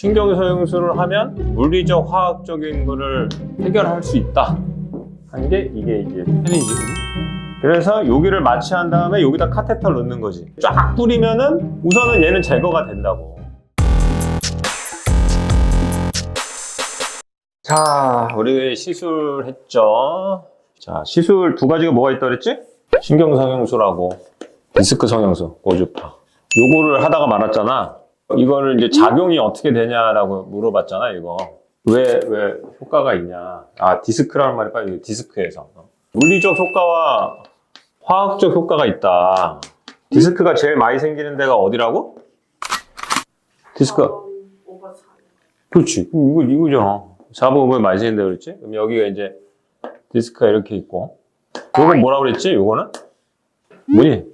신경소형술을 하면 물리적, 화학적인 거를 해결할 수 있다. 한 게 이게 이제 페니지. 그래서 여기를 마취한 다음에 여기다 카테터를 넣는 거지. 쫙 뿌리면은 우선은 얘는 제거가 된다고. 자, 우리 시술했죠. 자, 시술 두 가지가 뭐가 있다 그랬지? 신경성형술하고 디스크 성형술, 고주파. 요거를 하다가 말았잖아. 이거를 이제 작용이 어떻게 되냐라고 물어봤잖아, 이거. 왜, 왜 효과가 있냐. 아, 디스크라는 말이 빨리 디스크에서. 물리적 효과와 화학적 효과가 있다. 디스크가 제일 많이 생기는 데가 어디라고? 디스크. 사. 그렇지. 이거, 이거잖아. 4번 5번 많이 생긴다 그랬지? 그럼 여기가 이제 디스크가 이렇게 있고. 요건 뭐라 그랬지? 요거는? 뭐니?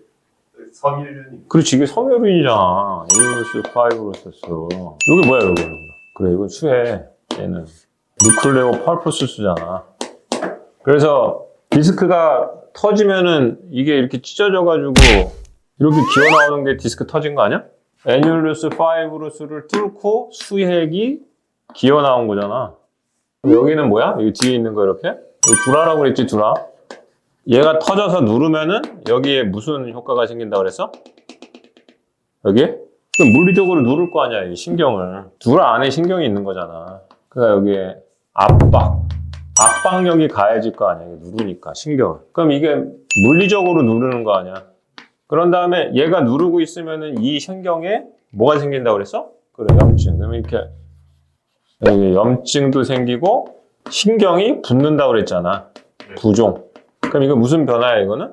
섬유륜 그렇지. 이게 섬유륜이잖아. 일루스, 파이브로서스. 요게 뭐야, 요거? 그래, 이건 수해. 얘는. 누클레오 펄퍼스수잖아. 그래서 디스크가 터지면은 이게 이렇게 찢어져가지고 이렇게 기어 나오는 게 디스크 터진 거 아니야? 애뉴루스 파이브루스를 뚫고 수핵이 기어 나온 거잖아. 여기는 뭐야? 여기 뒤에 있는 거 이렇게? 여기 두라라고 그랬지, 두라. 얘가 터져서 누르면은 여기에 무슨 효과가 생긴다 그랬어? 여기에? 그럼 물리적으로 누를 거 아니야, 이 신경을. 두라 안에 신경이 있는 거잖아. 그러니까 여기에 압박. 압박력이 가해질 거 아니야, 누르니까, 신경을. 그럼 이게 물리적으로 누르는 거 아니야. 그런 다음에 얘가 누르고 있으면은 이 신경에 뭐가 생긴다 그랬어? 그래, 염증. 그러면 이렇게 여기 염증도 생기고 신경이 붓는다 그랬잖아. 부종. 그럼 이거 무슨 변화야, 이거는?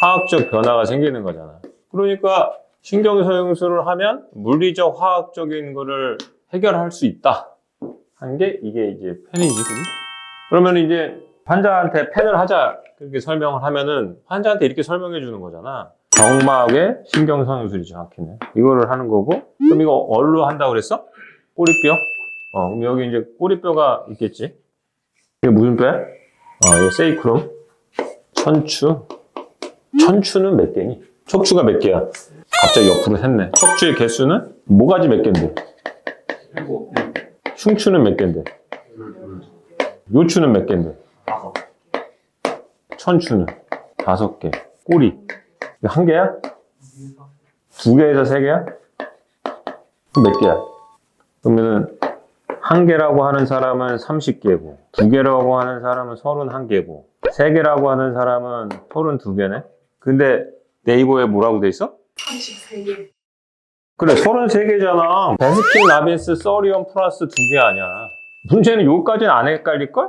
화학적 변화가 생기는 거잖아. 그러니까 신경 소형술을 하면 물리적, 화학적인 거를 해결할 수 있다. 한 게 이게 이제 펜이지? 그러면 이제 환자한테 펜을 하자 그렇게 설명을 하면은 환자한테 이렇게 설명해 주는 거잖아. 경막의 신경성형술이 정확히는 이거를 하는 거고 그럼 이거 얼로 한다고 그랬어? 꼬리뼈? 어 그럼 여기 이제 꼬리뼈가 있겠지. 이게 무슨 뼈야? 어 이거 세이크롬, 천추. 천추는 몇 개니? 척추가 몇 개야? 갑자기 옆으로 샜네. 척추의 개수는 모가지 몇 개인데? 흉추는 몇 개인데? 요추는 몇 개인데? 천추는 다섯 개. 꼬리 한 개야? 두 개에서 세 개야? 몇 개야? 그러면은 한 개라고 하는 사람은 30개고 두 개라고 하는 사람은 31개고 세 개라고 하는 사람은 32개네. 근데 네이버에 뭐라고 돼 있어? 33개. 그래 33개잖아. 베스킨 라빈스 서리온 플러스 두 개 아니야. 문제는 여기까지는 안 헷갈릴걸?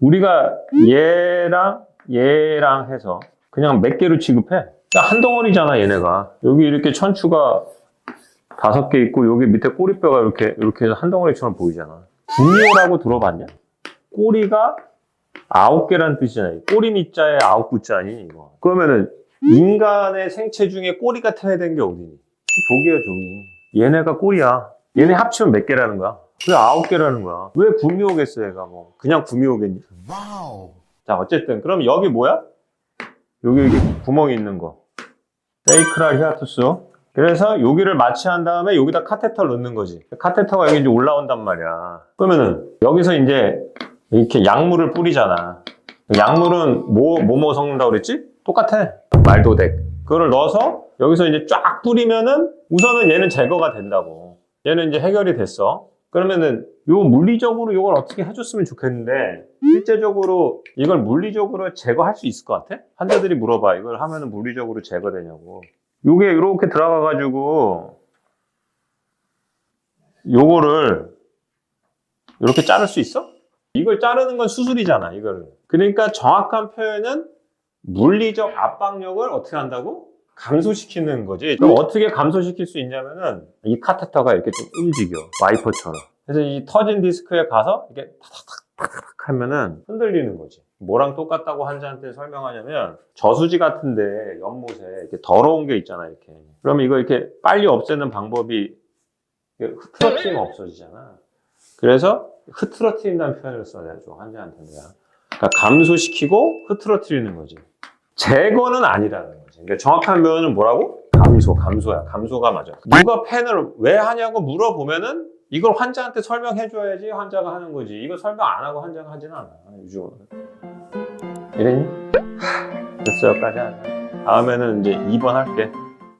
우리가 얘랑 얘랑 해서 그냥 몇 개로 취급해? 한 덩어리잖아 얘네가. 여기 이렇게 천추가 다섯 개 있고 여기 밑에 꼬리뼈가 이렇게 이렇게 한 덩어리처럼 보이잖아. 구미호라고 들어봤냐? 꼬리가 아홉 개라는 뜻이잖아. 꼬리 밑자에 아홉 구자니 이거. 그러면은 인간의 생체 중에 꼬리가 태어된 게 어디니? 조개야 조개. 얘네가 꼬리야. 얘네 합치면 몇 개라는 거야? 왜 아홉 개라는 거야? 왜 구미호겠어 얘가 뭐 그냥 구미호겠니? 자 어쨌든 그럼 여기 뭐야? 여기 여기 구멍이 있는 거. 세이크랄 히아투스. 그래서 여기를 마취한 다음에 여기다 카테터를 넣는 거지. 카테터가 여기 이제 올라온단 말이야. 그러면은 여기서 이제 이렇게 약물을 뿌리잖아. 약물은 뭐, 뭐 뭐 섞는다고 그랬지? 똑같아. 말도덱. 그거를 넣어서 여기서 이제 쫙 뿌리면은 우선은 얘는 제거가 된다고. 얘는 이제 해결이 됐어. 그러면은 요 물리적으로 이걸 어떻게 해줬으면 좋겠는데 실제적으로 이걸 물리적으로 제거할 수 있을 것 같아? 환자들이 물어봐. 이걸 하면은 물리적으로 제거되냐고. 요게 이렇게 들어가 가지고 요거를 이렇게 자를 수 있어? 이걸 자르는 건 수술이잖아, 이거를. 그러니까 정확한 표현은 물리적 압박력을 어떻게 한다고? 감소시키는 거지. 그럼 어떻게 감소시킬 수 있냐면은 이 카테터가 이렇게 좀 움직여. 와이퍼처럼. 그래서 이 터진 디스크에 가서 이렇게 탁탁탁탁 하면은 흔들리는 거지. 뭐랑 똑같다고 환자한테 설명하냐면 저수지 같은데 연못에 이렇게 더러운 게 있잖아, 이렇게. 그러면 이거 이렇게 빨리 없애는 방법이 흐트러트리면 없어지잖아. 그래서 흐트러트린다는 표현을 써야 죠, 환자한테 내가. 그러니까 감소시키고 흐트러트리는 거지. 제거는 아니라는 거지. 그러니까 정확한 표현은 뭐라고? 감소, 감소야. 감소가 맞아. 누가 펜을 왜 하냐고 물어보면은 이걸 환자한테 설명해줘야지 환자가 하는 거지. 이거 설명 안 하고 환자가 하지는 않아. 요즘은. 이랬니? 됐어, 여기까지 하자. 다음에는 이제 2번 할게.